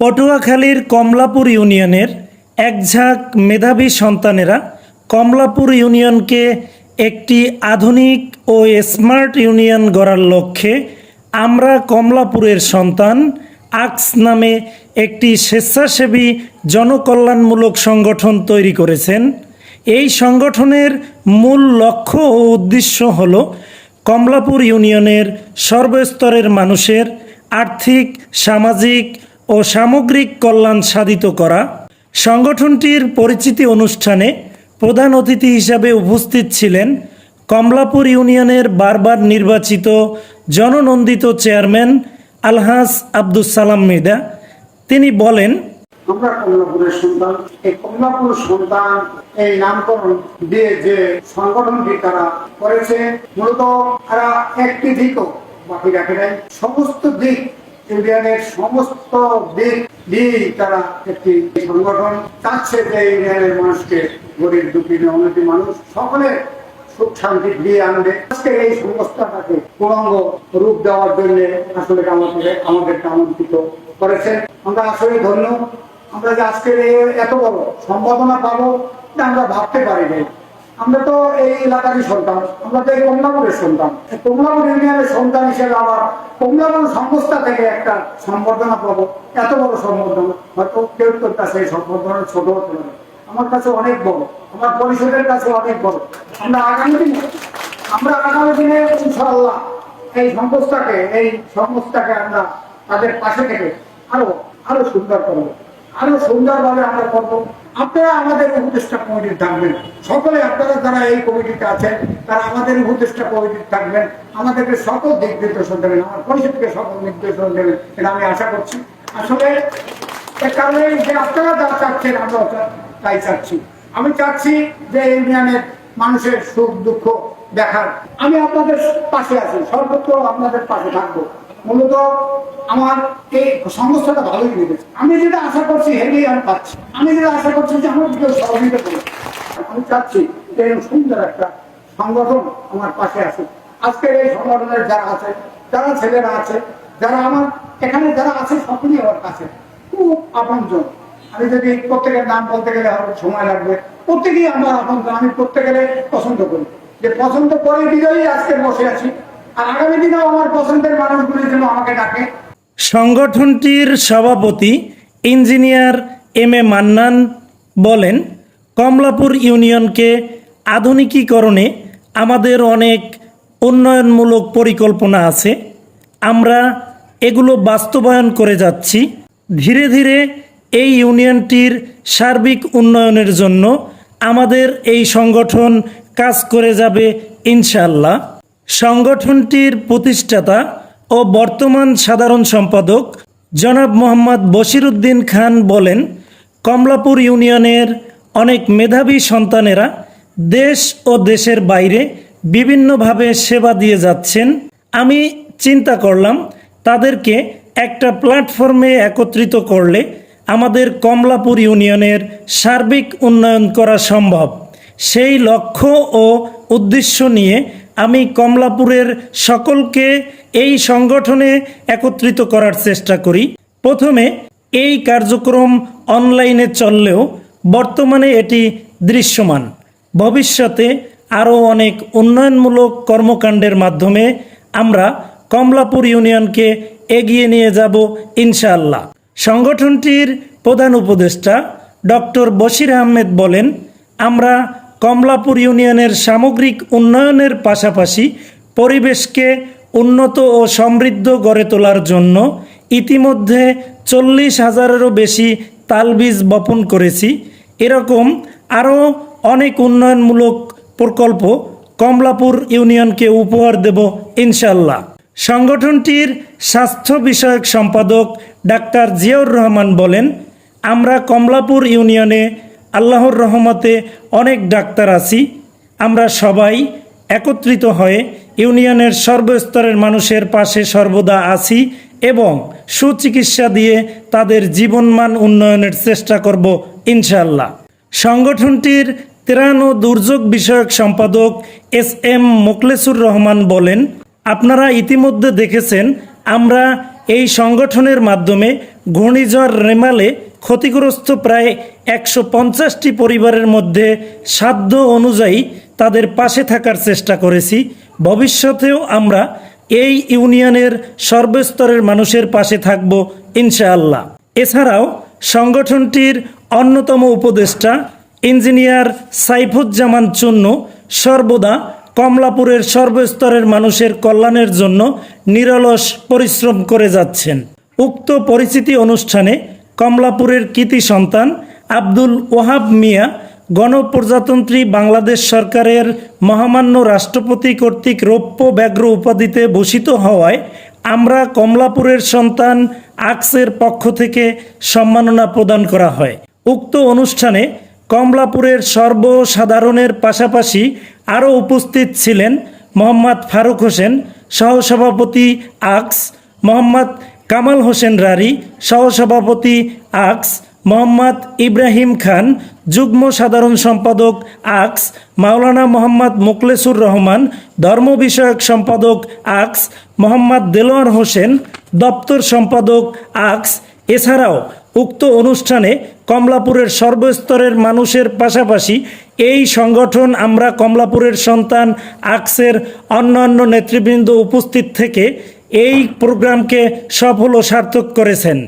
পটুয়াখালীর কমলাপুর ইউনিয়নের একঝাঁক মেধাবী সন্তানেরা কমলাপুর ইউনিয়নকে একটি আধুনিক ও স্মার্ট ইউনিয়ন গড়ার লক্ষ্যে আমরা কমলাপুরের সন্তান আক্স নামে একটি স্বেচ্ছাসেবী জনকল্যাণমূলক সংগঠন তৈরি করেছেন। এই সংগঠনের মূল লক্ষ্য ও উদ্দেশ্য হল কমলাপুর ইউনিয়নের সর্বস্তরের মানুষের আর্থিক, সামাজিক ও সামগ্রিক কল্যাণ সাধিত করা। সংগঠনটির পরিচিতি অনুষ্ঠানে প্রধান অতিথি হিসাবে উপস্থিত ছিলেন কমলাপুর ইউনিয়নের বারবার নির্বাচিত জননন্দিত চেয়ারম্যান আলহাস আব্দুস সালাম মিদা। তিনি বলেন কমলাপুরের সন্তান এই কমলাপুর সন্তান এই নামকরণ দিয়ে যে সংগঠনটি তারা করেছে, মূলত তারা একটি বাকি রাখে নাই। সমস্ত দিক ইউনিয়নের সমস্ত দিক দিয়েই তারা একটি সংগঠন চাচ্ছে যে ইউনিয়নের মানুষকে গরিব দুঃখী অনেক মানুষ সকলের সুখ শান্তি দিয়ে আনবে। আজকে এই সংস্থাটাকে পূর্ণাঙ্গ রূপ দেওয়ার জন্য আসলে আমাদের আমাদেরকে আমন্ত্রিত করেছেন। আমরা আসলে ধন্য। আমরা যে আজকে এত বড় সম্ভাবনা পাবো আমরা ভাবতে পারি নাই। আমরা তো এই এলাকারই সন্তান। আমরা তো এই কমলাপুরের সন্তান। কমলাপুর ইউনিয়নের সন্তান হিসেবে আবার কমলাপুর সংস্থা থেকে একটা সম্বর্ধনা পাবো। এত বড় সম্বর্ধনা। হয়তো কেউ তোর কাছে এই সম্বর্ধনা ছোট হতে পারে। আমার কাছে অনেক বড়। আমার পরিষদের কাছে অনেক বড়। আমরা আগামী দিনে আমরা আগামী দিনে ইনশাআল্লাহ এই সংস্থাকে এই সংস্থাকে আমরা তাদের পাশে থেকে আরও আরও সুন্দর করব। আরও সুন্দরভাবে আমরা করব। আপনারা আমাদের উপদেষ্টা কমিটি থাকবেন। সকলে আপনারা যারা এই কমিটিতে আছেন, তারা আমাদের উপদেষ্টা কমিটি থাকবেন। আমাদেরকে সকল দিক নির্দেশন দেবেন, আমার পরিষদকে সকল নির্দেশন দেবেন এটা আমি আশা করছি। আসলে কারণে যে আপনারা যা চাচ্ছেন আমরা তাই চাচ্ছি। আমি চাচ্ছি যে ইউনিয়নের মানুষের সুখ দুঃখ দেখার। আমি আপনাদের পাশে আছি, সর্বত্র আপনাদের পাশে থাকব। মূলত আমার এই সংস্থাটা ভালোই লেগেছে। আমি যেটা আশা করছি হেলেই আমি পাচ্ছি। আমি যেটা আশা করছি যে আমার কেউ সহযোগিতা করবে আমি চাচ্ছি যে সুন্দর একটা সংগঠন আমার পাশে আছে আজকের এই সংগঠনের যারা আছে, যারা ছেলেরা আছে, যারা আমার, এখানে যারা আছে, সকলেই আমার কাছে খুব আপনজন। আমি যদি প্রত্যেকের নাম বলতে গেলে হয়তো সময় লাগবে, প্রত্যেকেই আমার আপনজন। আমি প্রত্যেকের পছন্দ করি। যে পছন্দ করে বিজয়ী আজকে বসে আছি। সংগঠনটির সভাপতি ইঞ্জিনিয়ার এম এ মান্নান বলেন, কমলাপুর ইউনিয়নকে আধুনিকীকরণে আমাদের অনেক উন্নয়নমূলক পরিকল্পনা আছে। আমরা এগুলো বাস্তবায়ন করে যাচ্ছি। ধীরে ধীরে এই ইউনিয়নটির সার্বিক উন্নয়নের জন্য আমাদের এই সংগঠন কাজ করে যাবে ইনশাল্লাহ সংগঠনটির প্রতিষ্ঠাতা ও বর্তমান সাধারণ সম্পাদক জনাব মোহাম্মদ বশিরুদ্দিন খান বলেন, কমলাপুর ইউনিয়নের অনেক মেধাবী সন্তানেরা দেশ ও দেশের বাইরে বিভিন্নভাবে সেবা দিয়ে যাচ্ছেন। আমি চিন্তা করলাম, তাদেরকে একটা প্ল্যাটফর্মে একত্রিত করলে আমাদের কমলাপুর ইউনিয়নের সার্বিক উন্নয়ন করা সম্ভব। সেই লক্ষ্য ও উদ্দেশ্য নিয়ে আমি কমলাপুরের সকলকে এই সংগঠনে একত্রিত করার চেষ্টা করি। প্রথমে এই কার্যক্রম অনলাইনে চললেও বর্তমানে এটি দৃশ্যমান। ভবিষ্যতে আরও অনেক উন্নয়নমূলক কর্মকাণ্ডের মাধ্যমে আমরা কমলাপুর ইউনিয়নকে এগিয়ে নিয়ে যাব ইনশাআল্লাহ। সংগঠনটির প্রধান উপদেষ্টা ডক্টর বশির আহমেদ বলেন, আমরা কমলাপুর ইউনিয়নের সামগ্রিক উন্নয়নের পাশাপাশি পরিবেশকে উন্নত ও সমৃদ্ধ গড়ে তোলার জন্য ইতিমধ্যে চল্লিশ হাজারেরও বেশি তালবীজ বপন করেছি। এরকম আরও অনেক উন্নয়নমূলক প্রকল্প কমলাপুর ইউনিয়নকে উপহার দেব ইনশাল্লাহ সংগঠনটির স্বাস্থ্য বিষয়ক সম্পাদক ডাক্তার জিয়াউর রহমান বলেন, আমরা কমলাপুর ইউনিয়নে আল্লাহর রহমতে অনেক ডাক্তার আছি। আমরা সবাই একত্রিত হয়ে ইউনিয়নের সর্বস্তরের মানুষের পাশে সর্বদা আছি এবং সুচিকিৎসা দিয়ে তাদের জীবনমান উন্নয়নের চেষ্টা করব ইনশাল্লাহ সংগঠনটির ত্রাণ ও দুর্যোগ বিষয়ক সম্পাদক এস এম মোকলেসুর রহমান বলেন, আপনারা ইতিমধ্যে দেখেছেন, আমরা এই সংগঠনের মাধ্যমে ঘূর্ণিঝড় রেমালে ক্ষতিগ্রস্ত প্রায় একশো পঞ্চাশটি পরিবারের মধ্যে সাধ্য অনুযায়ী তাদের পাশে থাকার চেষ্টা করেছি। ভবিষ্যতেও আমরা এই ইউনিয়নের সর্বস্তরের মানুষের পাশে থাকব ইনশাআল্লাহ। এছাড়াও সংগঠনটির অন্যতম উপদেষ্টা ইঞ্জিনিয়ার সাইফুজ্জামান চুন্নু সর্বদা কমলাপুরের সর্বস্তরের মানুষের কল্যাণের জন্য নিরলস পরিশ্রম করে যাচ্ছেন। উক্ত পরিচিতি অনুষ্ঠানে কমলাপুরের কৃতি সন্তান আব্দুল ওহাব মিয়া গণপ্রজাতন্ত্রী বাংলাদেশ সরকারের মহামান্য রাষ্ট্রপতি কর্তৃক রৌপ্য ব্যাঘ্র উপাধিতে ভূষিত হওয়ায় আমরা কমলাপুরের সন্তান আকসের পক্ষ থেকে সম্মাননা প্রদান করা হয়। উক্ত অনুষ্ঠানে কমলাপুরের সর্বসাধারণের পাশাপাশি আরও উপস্থিত ছিলেন মোহাম্মদ ফারুক হোসেন, সহসভাপতি আকস, মোহাম্মদ কামাল হোসেন রারি, সহসভাপতি আকস মোহাম্মদ ইব্রাহিম খান, যুগ্ম সাধারণ সম্পাদক আকস, মাওলানা মোহাম্মদ মুকলেসুর রহমান, ধর্ম বিষয়ক সম্পাদক আকস, মোহাম্মদ দেলোয়ার হোসেন, দপ্তর সম্পাদক আকস। এছাড়াও উক্ত অনুষ্ঠানে কমলাপুরের সর্বস্তরের মানুষের পাশাপাশি এই সংগঠন আমরা কমলাপুরের সন্তান আকসের অন্যান্য নেতৃবৃন্দ উপস্থিত থেকে এই প্রোগ্রামকে সফল ও সার্থক করেছেন।